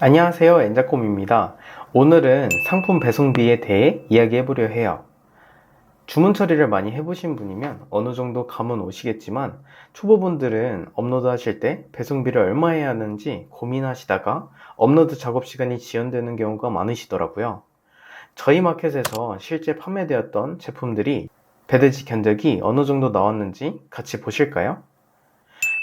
안녕하세요 엔자콤입니다. 오늘은 상품 배송비에 대해 이야기해 보려 해요. 주문 처리를 많이 해보신 분이면 어느 정도 감은 오시겠지만 초보분들은 업로드 하실 때 배송비를 얼마 해야 하는지 고민하시다가 업로드 작업 시간이 지연되는 경우가 많으시더라고요. 저희 마켓에서 실제 판매되었던 제품들이 배대지 견적이 어느 정도 나왔는지 같이 보실까요?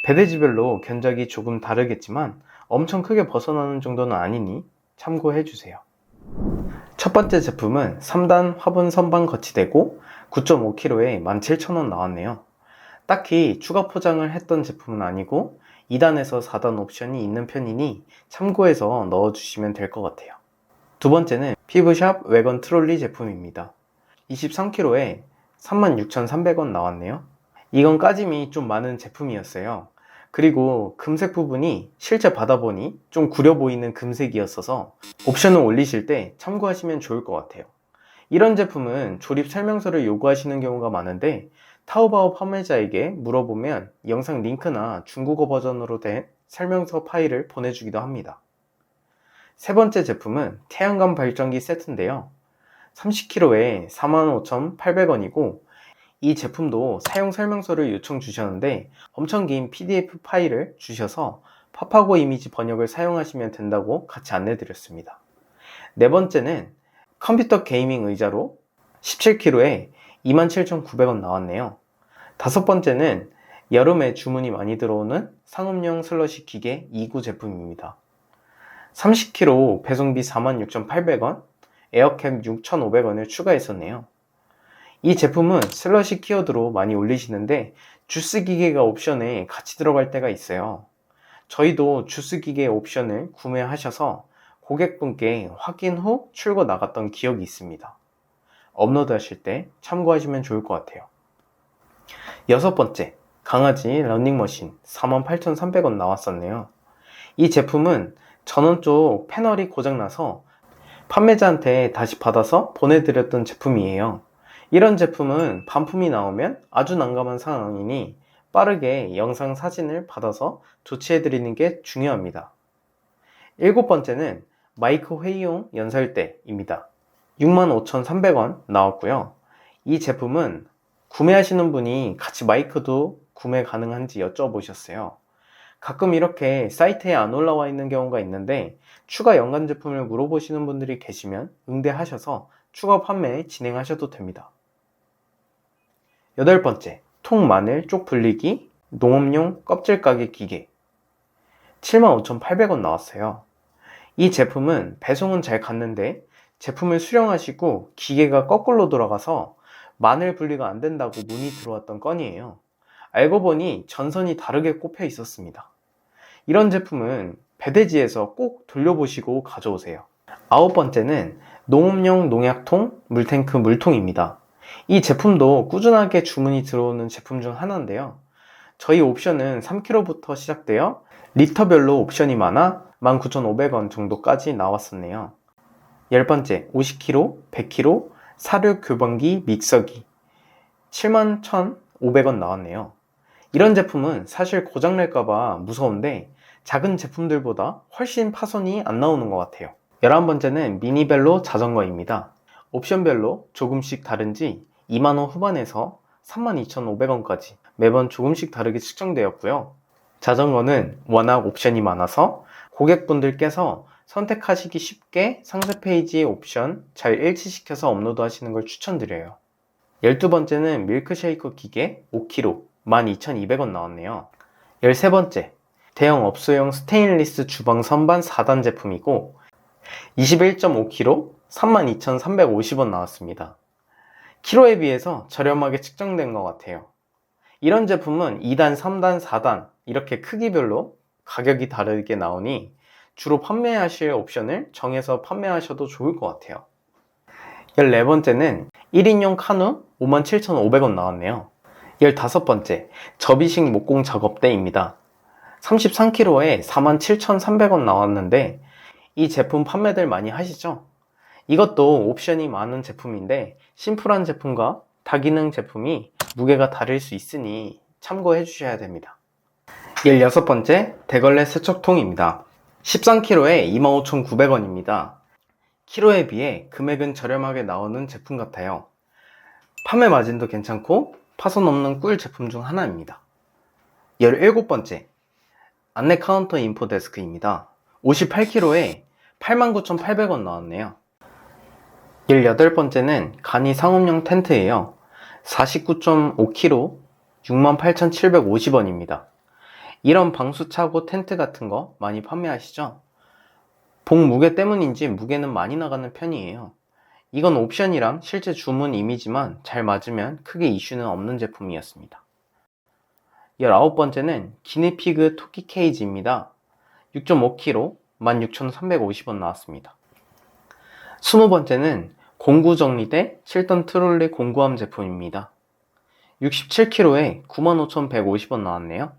배대지별로 견적이 조금 다르겠지만 엄청 크게 벗어나는 정도는 아니니 참고해 주세요. 첫 번째 제품은 3단 화분 선반 거치대고 9.5kg에 17,000원 나왔네요. 딱히 추가 포장을 했던 제품은 아니고 2단에서 4단 옵션이 있는 편이니 참고해서 넣어주시면 될 것 같아요. 두 번째는 피부샵 외건 트롤리 제품입니다. 23kg에 36,300원 나왔네요. 이건 까짐이 좀 많은 제품이었어요. 그리고 금색 부분이 실제 받아보니 좀 구려 보이는 금색이었어서 옵션을 올리실 때 참고하시면 좋을 것 같아요. 이런 제품은 조립 설명서를 요구하시는 경우가 많은데 타오바오 판매자에게 물어보면 영상 링크나 중국어 버전으로 된 설명서 파일을 보내주기도 합니다. 세 번째 제품은 태양광 발전기 세트인데요. 30kg에 45,800원이고 이 제품도 사용 설명서를 요청 주셨는데 엄청 긴 PDF 파일을 주셔서 파파고 이미지 번역을 사용하시면 된다고 같이 안내 드렸습니다. 네 번째는 컴퓨터 게이밍 의자로 17kg에 27,900원 나왔네요. 다섯 번째는 여름에 주문이 많이 들어오는 상업용 슬러시 기계 2구 제품입니다. 30kg 배송비 46,800원, 에어캡 6,500원을 추가했었네요. 이 제품은 슬러시 키워드로 많이 올리시는데 주스 기계가 옵션에 같이 들어갈 때가 있어요. 저희도 주스 기계 옵션을 구매하셔서 고객분께 확인 후 출고 나갔던 기억이 있습니다. 업로드 하실 때 참고하시면 좋을 것 같아요. 여섯 번째, 강아지 러닝머신 48,300원 나왔었네요. 이 제품은 전원 쪽 패널이 고장나서 판매자한테 다시 받아서 보내드렸던 제품이에요. 이런 제품은 반품이 나오면 아주 난감한 상황이니 빠르게 영상 사진을 받아서 조치해드리는 게 중요합니다. 일곱 번째는 마이크 회의용 연설대입니다. 65,300원 나왔고요. 이 제품은 구매하시는 분이 같이 마이크도 구매 가능한지 여쭤보셨어요. 가끔 이렇게 사이트에 안 올라와 있는 경우가 있는데 추가 연관 제품을 물어보시는 분들이 계시면 응대하셔서 추가 판매 진행하셔도 됩니다. 여덟 번째, 통 마늘 쪽 불리기 농업용 껍질 까기 기계 75,800원 나왔어요. 이 제품은 배송은 잘 갔는데 제품을 수령하시고 기계가 거꾸로 돌아가서 마늘 분리가 안 된다고 문의 들어왔던 건이에요. 알고 보니 전선이 다르게 꼽혀 있었습니다. 이런 제품은 배대지에서 꼭 돌려보시고 가져오세요. 아홉 번째는 농업용 농약통 물탱크 물통입니다. 이 제품도 꾸준하게 주문이 들어오는 제품 중 하나인데요. 저희 옵션은 3kg부터 시작되어 리터별로 옵션이 많아 19,500원 정도까지 나왔었네요. 열 번째, 50kg, 100kg, 사료 교반기 믹서기 71,500원 나왔네요. 이런 제품은 사실 고장날까봐 무서운데 작은 제품들보다 훨씬 파손이 안 나오는 것 같아요. 11번째는 미니벨로 자전거입니다. 옵션별로 조금씩 다른지 2만원 후반에서 32,500원까지 매번 조금씩 다르게 측정되었고요. 자전거는 워낙 옵션이 많아서 고객분들께서 선택하시기 쉽게 상세 페이지의 옵션 잘 일치시켜서 업로드 하시는 걸 추천드려요. 12번째는 밀크쉐이커 기계 5kg 12,200원 나왔네요. 13번째 대형 업소용 스테인리스 주방 선반 4단 제품이고 21.5kg 32,350원 나왔습니다. 키로에 비해서 저렴하게 측정된 것 같아요. 이런 제품은 2단, 3단, 4단 이렇게 크기별로 가격이 다르게 나오니 주로 판매하실 옵션을 정해서 판매하셔도 좋을 것 같아요. 14번째는 1인용 카누 57,500원 나왔네요. 15번째, 접이식 목공 작업대입니다. 33kg에 47,300원 나왔는데 이 제품 판매들 많이 하시죠? 이것도 옵션이 많은 제품인데 심플한 제품과 다기능 제품이 무게가 다를 수 있으니 참고해 주셔야 됩니다. 16번째 대걸레 세척통입니다. 13kg에 25,900원입니다. 키로에 비해 금액은 저렴하게 나오는 제품 같아요. 판매 마진도 괜찮고 파손 없는 꿀 제품 중 하나입니다. 17번째 안내 카운터 인포 데스크입니다. 58kg에 89,800원 나왔네요. 18번째는 간이 상업용 텐트예요. 49.5kg 68,750원입니다. 이런 방수차고 텐트 같은 거 많이 판매하시죠? 봉 무게 때문인지 무게는 많이 나가는 편이에요. 이건 옵션이랑 실제 주문 이미지만 잘 맞으면 크게 이슈는 없는 제품이었습니다. 19번째는 기니피그 토끼 케이지입니다. 6.5kg 16,350원 나왔습니다. 20번째는 공구 정리대 7던 트롤리 공구함 제품입니다. 67kg에 95,150원 나왔네요.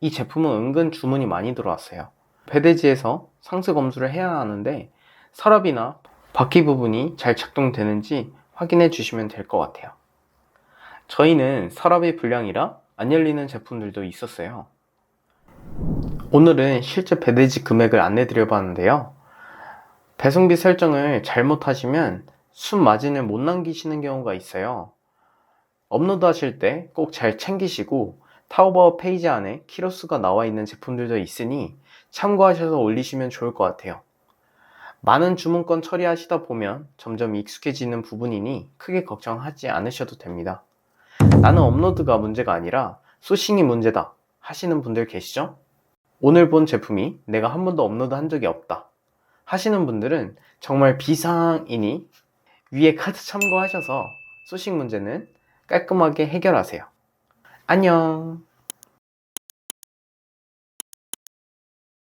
이 제품은 은근 주문이 많이 들어왔어요. 배대지에서 상세 검수를 해야 하는데 서랍이나 바퀴 부분이 잘 작동되는지 확인해 주시면 될 것 같아요. 저희는 서랍이 불량이라 안 열리는 제품들도 있었어요. 오늘은 실제 배대지 금액을 안내 드려 봤는데요. 배송비 설정을 잘못하시면 순 마진을 못 남기시는 경우가 있어요. 업로드 하실 때 꼭 잘 챙기시고 타오바오 페이지 안에 키로수가 나와 있는 제품들도 있으니 참고하셔서 올리시면 좋을 것 같아요. 많은 주문건 처리하시다 보면 점점 익숙해지는 부분이니 크게 걱정하지 않으셔도 됩니다. 나는 업로드가 문제가 아니라 소싱이 문제다 하시는 분들 계시죠? 오늘 본 제품이 내가 한 번도 업로드 한 적이 없다 하시는 분들은 정말 비상이니 위에 카드 참고하셔서 소싱 문제는 깔끔하게 해결하세요. 안녕!